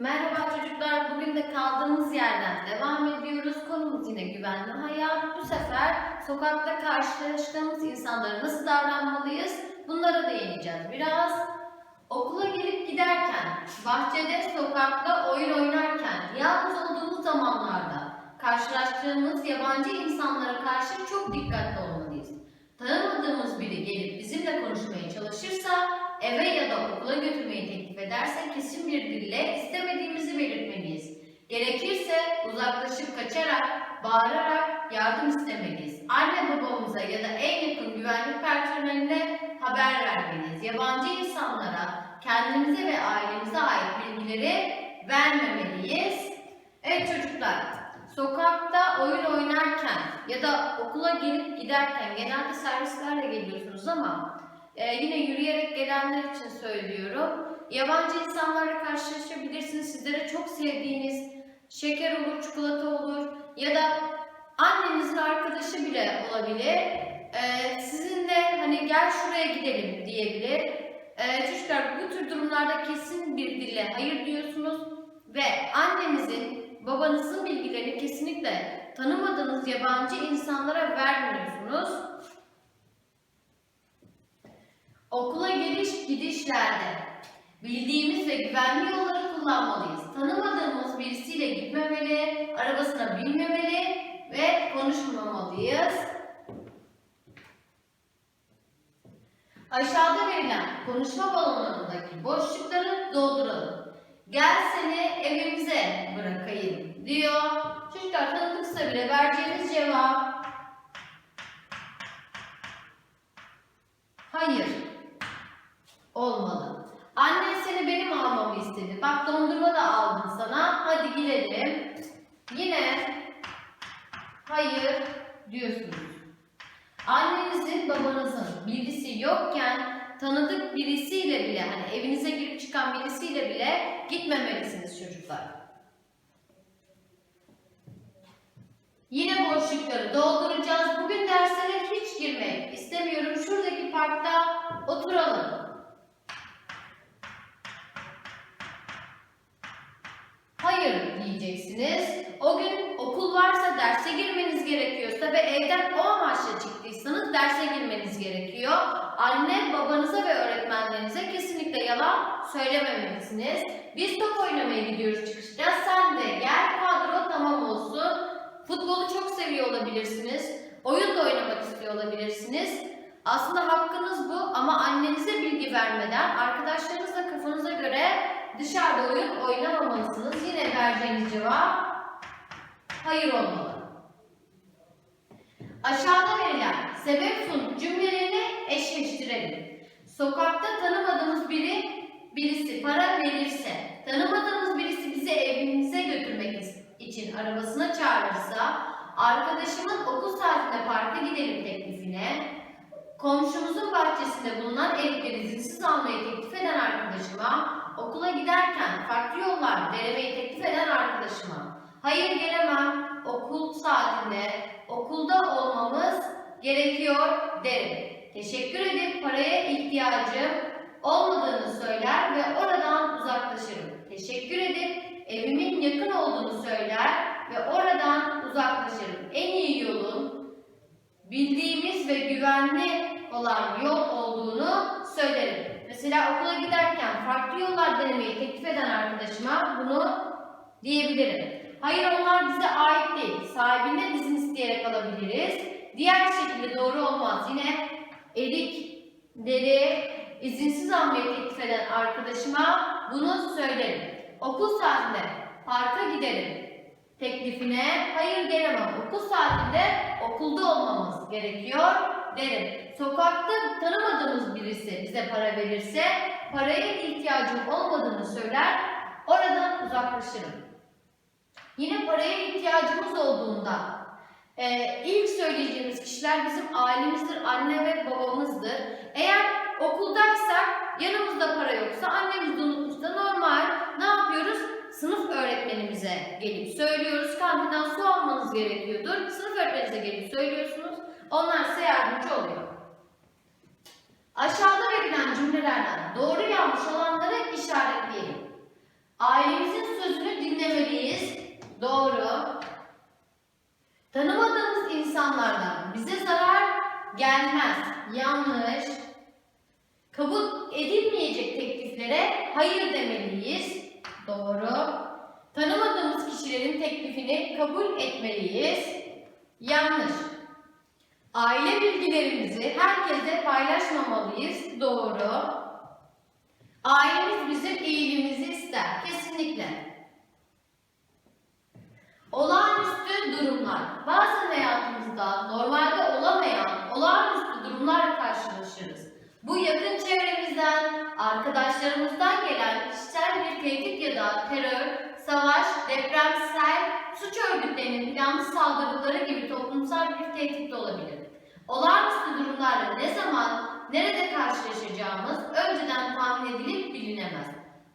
Merhaba çocuklar, bugün de kaldığımız yerden devam ediyoruz. Konumuz yine güvenli hayat. Bu sefer sokakta karşılaştığımız insanlara nasıl davranmalıyız? Bunlara değineceğiz biraz. Okula gelip giderken, bahçede, sokakta oyun oynarken, yalnız olduğumuz zamanlarda karşılaştığımız yabancı insanlara karşı çok dikkatli olmalıyız. Tanımadığımız biri gelip bizimle konuşmaya çalışırsa eve ya da okula götürmeyi teklif ederse kesin bir dille istemediğimizi belirtmeliyiz. Gerekirse uzaklaşıp kaçarak, bağırarak yardım istemeliyiz. Anne babamıza ya da en yakın güvenlik personeline haber vermeliyiz. Yabancı insanlara kendimize ve ailemize ait bilgileri vermemeliyiz. Evet çocuklar, sokakta oyun oynarken ya da okula gelip giderken genelde servislerle geliyorsunuz ama ee, yine yürüyerek gelenler için söylüyorum. Yabancı insanlarla karşılaşabilirsiniz. Sizlere çok sevdiğiniz şeker olur, çikolata olur ya da annenizin arkadaşı bile olabilir. Ee, sizinle hani gel şuraya gidelim diyebilir. Ee, çocuklar bu tür durumlarda kesin bir dille hayır diyorsunuz ve annenizin, babanızın bilgilerini kesinlikle tanımadığınız yabancı insanlara vermiyorsunuz. Okula geliş gidişlerde bildiğimiz ve güvenli yolları kullanmalıyız. Tanımadığımız birisiyle gitmemeli, arabasına binmemeli ve konuşmamalıyız. Aşağıda verilen konuşma balonlarındaki boşlukları dolduralım. Gel seni evimize bırakayım diyor. Çocuklar tanıdıksa bile vereceğiniz cevap hayır olmalı. Annen seni benim almamı istedi. Bak dondurma da aldım sana. Hadi gidelim. Yine hayır diyorsunuz. Annenizin, babanızın birisi yokken tanıdık birisiyle bile hani evinize girip çıkan birisiyle bile gitmemelisiniz çocuklar. Yine boşlukları dolduracağız. Bugün derslere hiç girmek istemiyorum. Şuradaki parkta oturalım. Hayır diyeceksiniz. O gün okul varsa derse girmeniz gerekiyorsa ve evden o amaçla çıktıysanız derse girmeniz gerekiyor. Anne, babanıza ve öğretmenlerinize kesinlikle yalan söylememelisiniz. Biz top oynamaya gidiyoruz çıkışta. Sen de gel kadro tamam olsun. Futbolu çok seviyor olabilirsiniz. Oyun da oynamak istiyor olabilirsiniz. Aslında hakkınız bu ama annenize bilgi vermeden arkadaşlarınızla kafanıza göre dışarıda oyun oynamamalısınız. Yine vereceğiniz cevap hayır olmalı. Aşağıda verilen sebep sonuç cümlelerini eşleştirelim. Sokakta tanımadığımız biri birisi para verirse, tanımadığımız birisi bizi evimize götürmek için arabasına çağırırsa, arkadaşımın okul saatinde parka gidelim teklifine, komşumuzun bahçesinde bulunan erikleri izinsiz almayı teklif eden arkadaşıma, okula giderken farklı yollar denemeyi teklif eden arkadaşıma, hayır gelemem, okul saatinde okulda olmamız gerekiyor derim. Teşekkür edip paraya ihtiyacım olmadığını söyler ve oradan uzaklaşırım. Teşekkür edip evimin yakın olduğunu söyler ve oradan uzaklaşırım. En iyi yolun bildiğimiz ve güvenli olan yol olduğunu söylerim. Mesela okula giderken farklı yollar denemeyi teklif eden arkadaşıma bunu diyebilirim. Hayır onlar bize ait değil. Sahibinden izin isteyerek alabiliriz. Diğer şekilde doğru olmaz. Yine erikleri izinsiz almayı teklif eden arkadaşıma bunu söylerim. Okul saatinde parka giderim teklifine hayır gelemem. Okul saatinde okulda olmamız gerekiyor derim. Sokakta tanımadığımız birisi bize para verirse paraya ihtiyacım olmadığını söyler oradan uzaklaşırım. Yine paraya ihtiyacımız olduğunda e, ilk söyleyeceğimiz kişiler bizim ailemizdir, anne ve babamızdır. Eğer okuldaysak yanımızda para yoksa annemiz unutmuşsa normal ne yapıyoruz? Sınıf öğretmenimize gelip söylüyoruz. Kantinden su almanız gerekiyordur. Sınıf öğretmeninize gelip söylüyorsunuz. Onlar size yardımcı oluyor. Aşağıda verilen cümlelerden doğru yanlış olanları işaretleyelim. Ailemizin sözünü dinlemeliyiz. Doğru. Tanımadığımız insanlardan bize zarar gelmez. Yanlış. Kabul edilmeyecek tekliflere hayır demeliyiz. Doğru. Tanımadığımız kişilerin teklifini kabul etmeliyiz. Yanlış. Aile bilgilerimizi herkese paylaşmamalıyız. Doğru. Ailemiz bizim iyiliğimizi ister. Kesinlikle. Olağanüstü durumlar. Bazen hayatımızda normalde olamayan olağanüstü durumlarla karşılaşırız. Bu yakın çevremizden, arkadaşlarımızdan gelen kişisel bir tehdit ya da terör, savaş, depremsel, suç örgütlerinin planlı saldırıları gibi toplumsal bir tehdit de olabilir. Olağanüstü durumlarla ne zaman, nerede karşılaşacağımız önceden tahmin edilip bilinemez.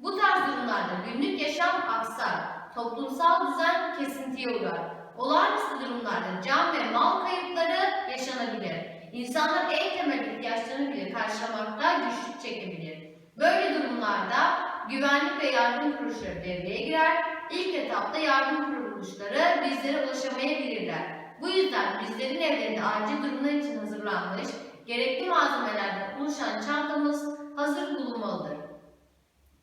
Bu tarz durumlarda günlük yaşam aksar, toplumsal düzen kesintiye uğrar. Olağanüstü durumlarda can ve mal kayıpları yaşanabilir. İnsanlar en temel ihtiyaçlarını bile karşılamakta güçlük çekebilir. Böyle durumlarda güvenlik ve yardım kuruluşları devreye girer. İlk etapta yardım kuruluşları bizlere ulaşamayabilirler. Yüzden bizlerin evlerinde acil durumlar için hazırlanmış, gerekli malzemelerden oluşan çantamız hazır bulunmalıdır.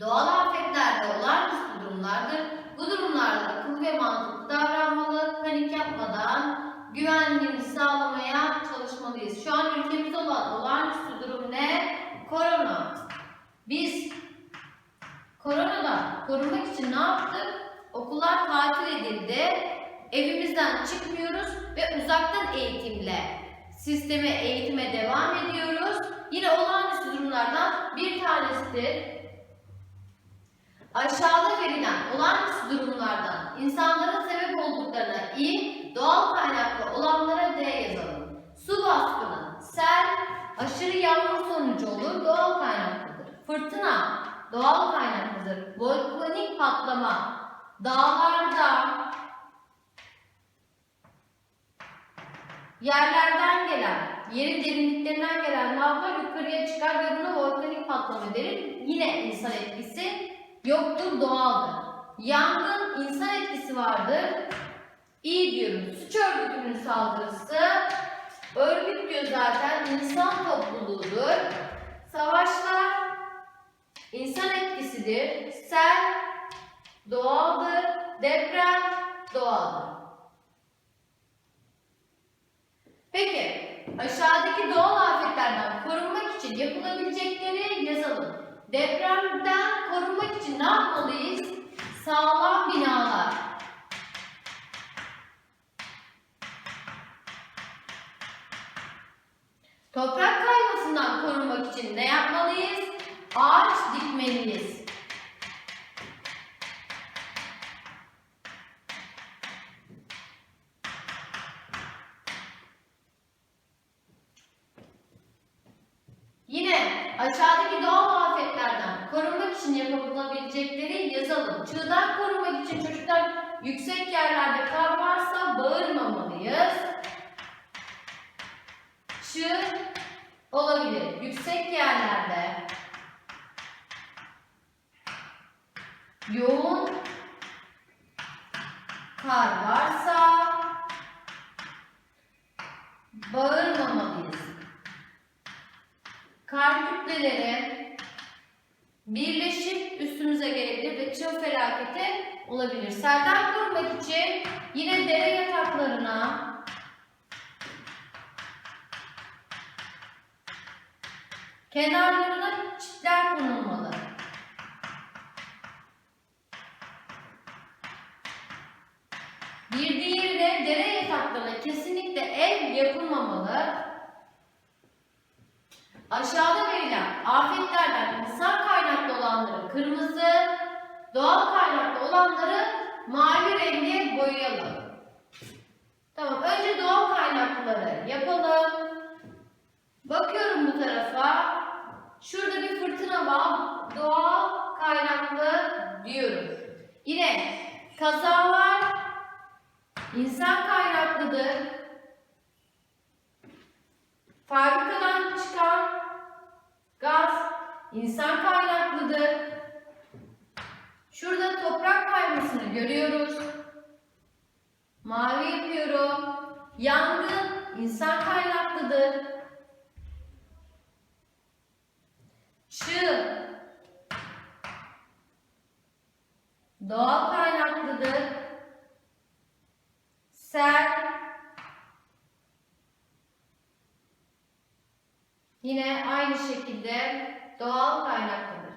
Doğal afetler de olağanüstü durumlardır. Bu durumlarda akıllı ve mantıklı davranmalı, panik yapmadan güvenliğimizi sağlamaya çalışmalıyız. Şu an ülkemizde olan olağanüstü durum ne? Korona. Biz koronadan korunmak için ne yaptık? Okullar tatil edildi. Evimizden çıkmıyoruz ve uzaktan eğitimle sisteme eğitime devam ediyoruz. Yine olağanüstü durumlardan bir tanesidir. Aşağıda verilen olağanüstü durumlardan insanların sebep olduklarına i, doğal kaynaklı olanlara d yazalım. Su baskını, sel, aşırı yağmur sonucu olur, doğal kaynaklıdır. Fırtına, doğal kaynaklıdır. Volkanik patlama, dağlarda, yerlerden gelen, yerin derinliklerinden gelen lavlar yukarıya çıkar ve buna volkanik patlama denir. Yine insan etkisi yoktur, doğaldır. Yangın insan etkisi vardır. İyi diyorum. Suç örgütünün saldırısı. Örgüt diyor zaten insan topluluğudur. Savaşlar insan etkisidir. Sel doğaldır. Deprem doğaldır. Peki aşağıdaki doğal afetlerden korunmak için yapılabilecekleri yazalım. Depremden korunmak için ne yapmalıyız? Sağlam binalar. Toprak kaymasından korunmak için ne yapmalıyız? Ağaç dikmeliyiz. Yine aşağıdaki doğal afetlerden korunmak için yapılabilecekleri yazalım. Çığdan korunmak için çocuklar yüksek yerlerde kar varsa bağırmamalıyız. Çığ olabilir. Yüksek yerlerde yoğun kar varsa bağırmamalıyız. Kar kütleleri birleşip üstümüze gelebilir ve çığ felaketi olabilir. Selden korumak için yine dere yataklarına kenarlarına çitler konulmalı. Bir diğeri de dere yataklarına kesinlikle ev yapılmamalı. Aşağıda verilen afetlerden insan kaynaklı olanları kırmızı, doğal kaynaklı olanları mavi renge boyayalım. Tamam, önce doğal kaynaklıları yapalım. Bakıyorum bu tarafa. Şurada bir fırtına var. Doğal kaynaklı diyorum. Yine kazalar insan kaynaklıdır. Fabrikadan çıkan gaz insan kaynaklıdır. Şurada toprak kaymasını görüyoruz. Mavi yapıyorum. Yangın insan kaynaklıdır. Çığ. Doğal kaynaklıdır. Sel. Yine aynı şekilde doğal kaynaklıdır.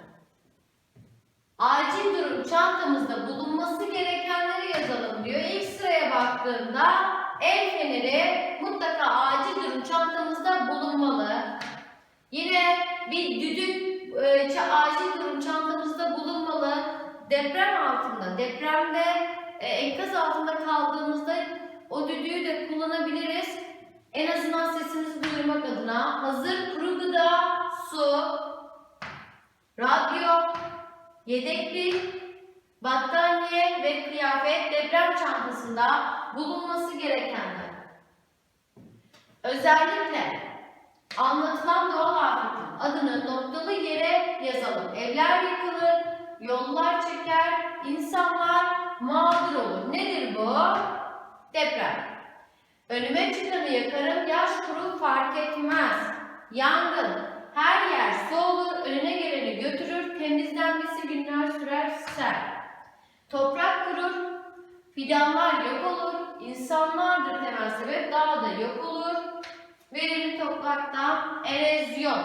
Acil durum çantamızda bulunması gerekenleri yazalım diyor. İlk sıraya baktığımda el feneri mutlaka acil durum çantamızda bulunmalı. Yine bir düdük e, acil durum çantamızda bulunmalı. Deprem altında, depremde e, enkaz altında kaldığımızda o düdüğü de kullanabiliriz. En azından sesimizi duyurmak adına hazır kuru gıda, su, radyo, yedeklik, battaniye ve kıyafet deprem çantasında bulunması gerekenler. Özellikle anlatılan doğal afetin adını noktalı yere yazalım. Evler yıkılır, yollar çeker, insanlar mağdur olur. Nedir bu? Deprem. Önüme çıkanı yakarım, yaş kuru fark etmez. Yangın. Her yer su olur, önüne geleni götürür, temizlenmesi günler sürer sel. Toprak kurur, fidanlar yok olur, insanlardır temel sebep, dağ da yok olur. Verimli toprakta erozyon.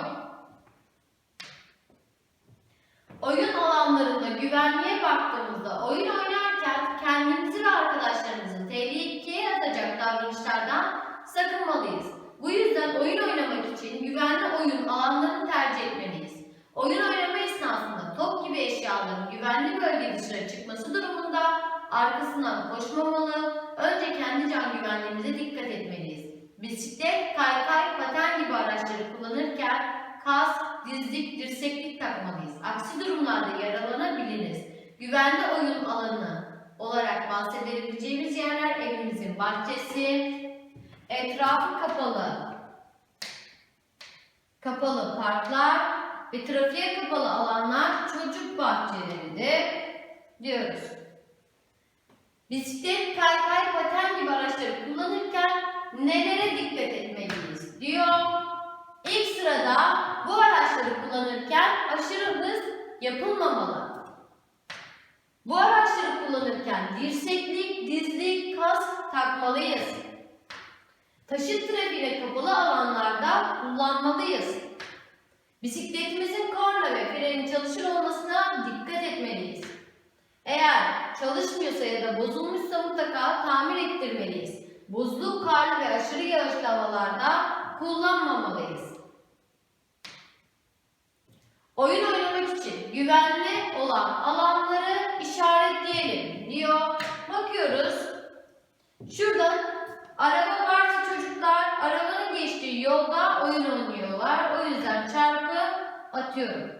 Oyun alanlarında güvenliğe baktığımızda oyun oynarken kendimizi ve arkadaşlarımızı tehlikeye atacak davranışlardan sakınmalıyız. Bu yüzden oyun oynamak için güvenli oyun alanlarını tercih etmeliyiz. Oyun oynama esnasında top gibi eşyaların güvenli bölge dışına çıkması durumunda arkasından koşmamalı, önce kendi can güvenliğimize dikkat etmeliyiz. Bisiklet, kaykay, paten gibi araçları kullanırken kas, dizlik, dirseklik takmalıyız. Aksi durumlarda yaralanabiliriz. Güvenli oyun alanı olarak bahsedebileceğimiz yerler evimizin bahçesi, etrafı kapalı, kapalı parklar ve trafiğe kapalı alanlar çocuk bahçeleridir diyoruz. Bisiklet, kaykay, paten gibi araçları kullanırken nelere dikkat etmeliyiz diyor. İlk sırada bu araçları kullanırken aşırı hız yapılmamalı. Bu araçları kullanırken dirseklik, dizlik, kas takmalıyız. Taşıt trafiğine kapalı alanlarda kullanmalıyız. Bisikletimizin korna ve freni çalışır olmasına dikkat etmeliyiz. Eğer çalışmıyorsa ya da bozulmuşsa mutlaka tamir ettirmeliyiz. Buzlu, karlı ve aşırı yağışlı havalarda kullanmamalıyız. Oyun oynamak için güvenli olan alanları işaretleyelim diyor. Bakıyoruz. Şurada araba varsa çocuklar arabanın geçtiği yolda oyun oynuyorlar. O yüzden çarpı atıyorum.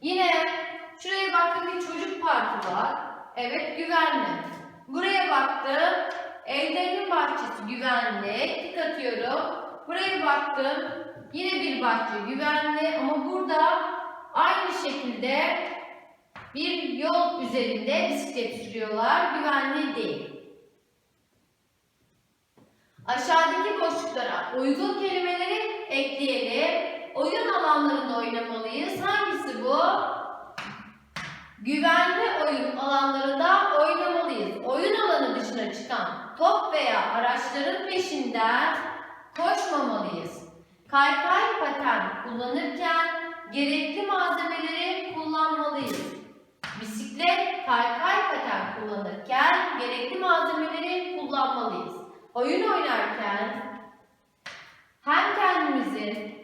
Yine şuraya baktım bir çocuk parkı var. Evet güvenli. Buraya baktım. Evlerinin bahçesi güvenli. Tik atıyorum. Buraya baktım. Yine bir bahçe güvenli ama burada aynı şekilde bir yol üzerinde bisiklet sürüyorlar. Güvenli değil. Aşağıdaki boşluklara uygun kelimeleri ekleyelim. Oyun alanlarında oynamalıyız. Hangisi bu? Güvenli oyun alanlarında oynamalıyız. Oyun alanı dışına çıkan top veya araçların peşinden koşmamalıyız. Kaykay paten kullanırken gerekli malzemeleri kullanmalıyız. Bisiklet, kaykay paten kullanırken gerekli malzemeleri kullanmalıyız. Oyun oynarken hem kendimizin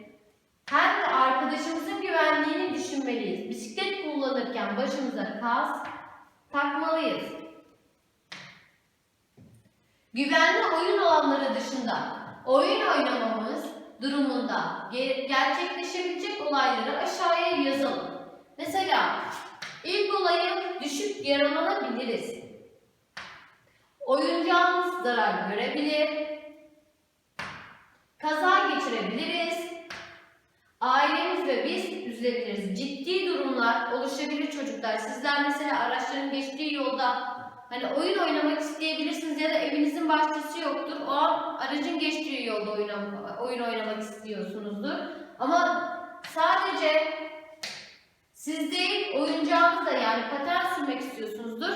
hem de arkadaşımızın güvenliğini düşünmeliyiz. Bisiklet kullanırken başımıza kask takmalıyız. Güvenli oyun alanları dışında oyun oynamamız durumunda ge- gerçekleşebilecek olayları aşağıya yazalım. Mesela ilk olayı düşüp yaralanabiliriz. Oyuncağımız zarar görebilir. Kaza geçirebiliriz. Ailemiz ve biz üzülebiliriz. Ciddi durumlar oluşabilir çocuklar. Sizler mesela araçların geçtiği yolda hani oyun oynamak isteyebilirsiniz ya da evinizin bahçesi yoktur. O an aracın geçtiği yolda oyun, oynamak istiyorsunuzdur. Ama sadece siz değil oyuncağınız da yani paten sürmek istiyorsunuzdur.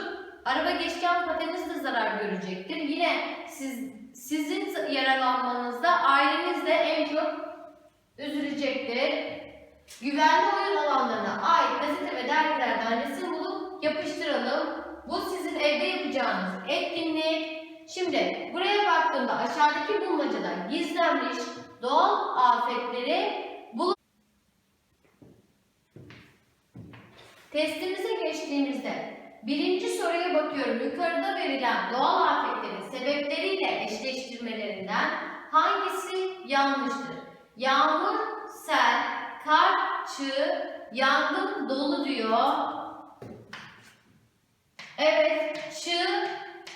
Araba geçken pateniz de zarar görecektir. Yine siz, sizin yaralanmanızda aileniz de en çok üzülecektir. Güvenli oyun alanlarına ait gazete ve dergilerden resim bulup yapıştıralım. Bu sizin evde yapacağınız etkinlik. Şimdi buraya baktığımda aşağıdaki bulmacada gizlenmiş doğal afetleri bul. Testimize geçtiğimizde birinci soruya bakıyorum. Yukarıda verilen doğal afetlerin sebepleriyle eşleştirmelerinden hangisi yanlıştır? Yağmur, sel, kar, çığ, yangın, dolu diyor. Evet, çığ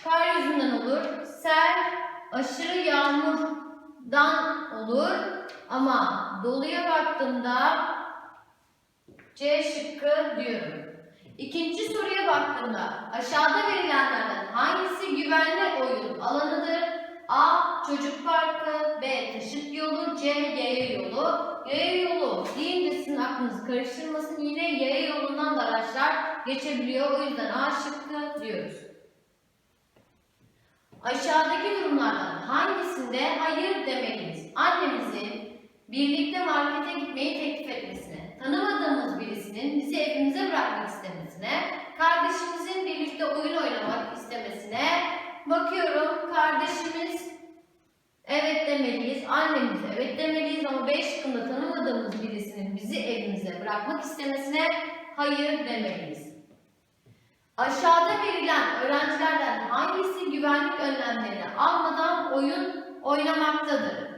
kar yüzünden olur. Sel aşırı yağmurdan olur. Ama doluya baktığımda C şıkkı diyorum. İkinci soruya baktığımda aşağıda verilenlerden hangisi güvenli oyun alanıdır? A. Çocuk parkı B. Taşıt yolu C. Yaya yolu Yaya yolu deyince sizin aklınız karıştırmasın. Yine yaya yolundan da araçlar geçebiliyor. O yüzden A şıkkı diyoruz. Aşağıdaki durumlardan hangisinde hayır demeliyiz? Annemizin birlikte markete gitmeyi teklif etmesine, tanımadığımız birisinin bizi evimize bırakmak istemesine, kardeşimizin birlikte oyun oynamak bakıyorum kardeşimiz evet demeliyiz, annemiz evet demeliyiz ama B şıkkında tanımadığımız birisinin bizi evimize bırakmak istemesine hayır demeliyiz. Aşağıda verilen öğrencilerden hangisi güvenlik önlemlerini almadan oyun oynamaktadır?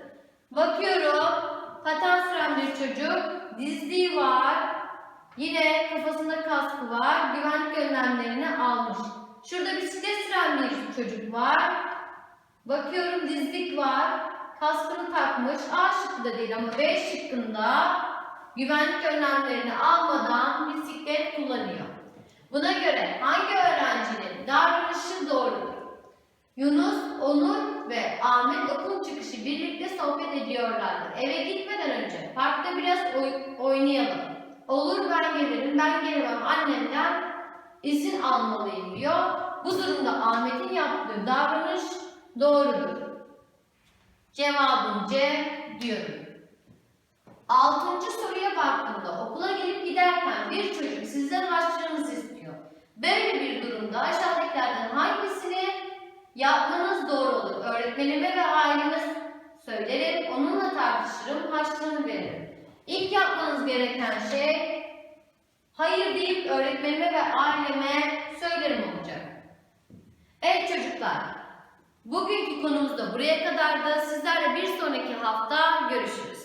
Bakıyorum. Paten süren bir çocuk. Dizliği var. Yine kafasında kaskı var. Güvenlik önlemlerini almış. Şurada bisiklet süren bir çocuk var. Bakıyorum dizlik var. Kaskını takmış. A şıkkı da değil ama B şıkkında güvenlik önlemlerini almadan bisiklet kullanıyor. Buna göre hangi öğrencinin davranışı doğrudur? Yunus, Onur ve Ahmet okul çıkışı birlikte sohbet ediyorlardı. Eve gitmeden önce parkta biraz oy- oynayalım. Olur ben gelirim, ben gelemem annemden izin almalıyım diyor. Bu durumda Ahmet'in yaptığı davranış doğrudur. Cevabım C diyorum. Altıncı soruya baktığımda okula gelip giderken bir çocuk sizden harçlığınızı istiyor. Böyle bir durumda aşağıdakilerden hangisini yapmanız doğru olur? Öğretmenime ve aileme söylerim, onunla tartışırım, harçlığını veririm. İlk yapmanız gereken şey hayır deyip öğretmenime ve aileme söylerim olacak. Evet çocuklar, bugünkü konumuz da buraya kadardı. Sizlerle bir sonraki hafta görüşürüz.